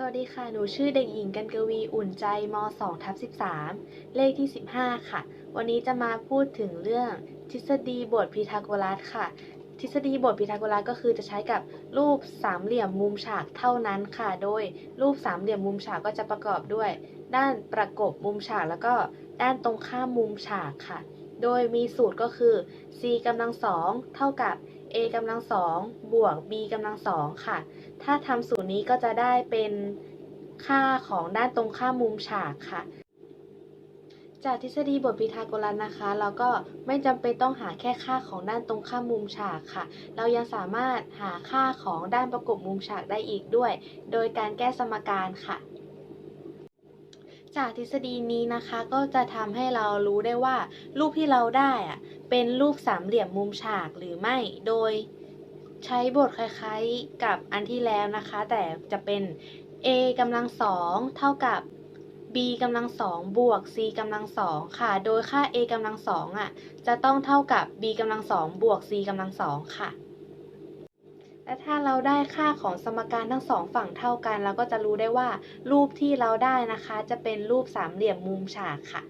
สวัสดีค่ะ หนูชื่อเด็กหญิงกันกวีอุ่นใจม 2 ทับ13 เลขที่ 15 ค่ะ วันนี้จะมาพูดถึงเรื่องทฤษฎีบทพีทาโกรัสค่ะ ทฤษฎีบทพีทาโกรัสก็คือจะใช้กับรูปสามเหลี่ยมมุมฉากเท่านั้นค่ะ โดยรูปสามเหลี่ยมมุมฉากก็จะประกอบด้วย ด้านประกบมุมฉากแล้วก็ด้านตรงข้ามมุมฉากค่ะ โดยมีสูตรก็คือ c กำลังสองเท่ากับ a กำลังสองบวก b กำลังสองค่ะ ถ้าทำสูตรนี้ก็จะได้เป็นค่าของด้านตรงข้ามมุมฉากค่ะ จากทฤษฎีบทพีทาโกรัสนะคะ เราก็ไม่จำเป็นต้องหาแค่ค่าของด้านตรงข้ามมุมฉากค่ะ เรายังสามารถหาค่าของด้านประกบมุมฉากได้อีกด้วย โดยการแก้สมการค่ะ จากทฤษฎีนี้นะคะก็จะทำให้เรารู้ได้ว่า รูปที่เราได้อะเป็นรูปสามเหลี่ยมมุมฉากหรือไม่ โดยใช้บทคล้ายๆกับอันที่แล้วนะคะ แต่จะเป็น a กำลังสองเท่ากับ b กำลังสองบวก c กำลังสองค่ะ โดยค่า a กำลังสองอะจะต้องเท่ากับ b กำลังสองบวก c กำลังสองค่ะ และถ้าเราได้ค่าของสมการทั้งสองฝั่งเท่ากัน เราก็จะรู้ได้ว่า รูปที่เราได้นะคะ จะเป็นรูปสามเหลี่ยมมุมฉากค่ะ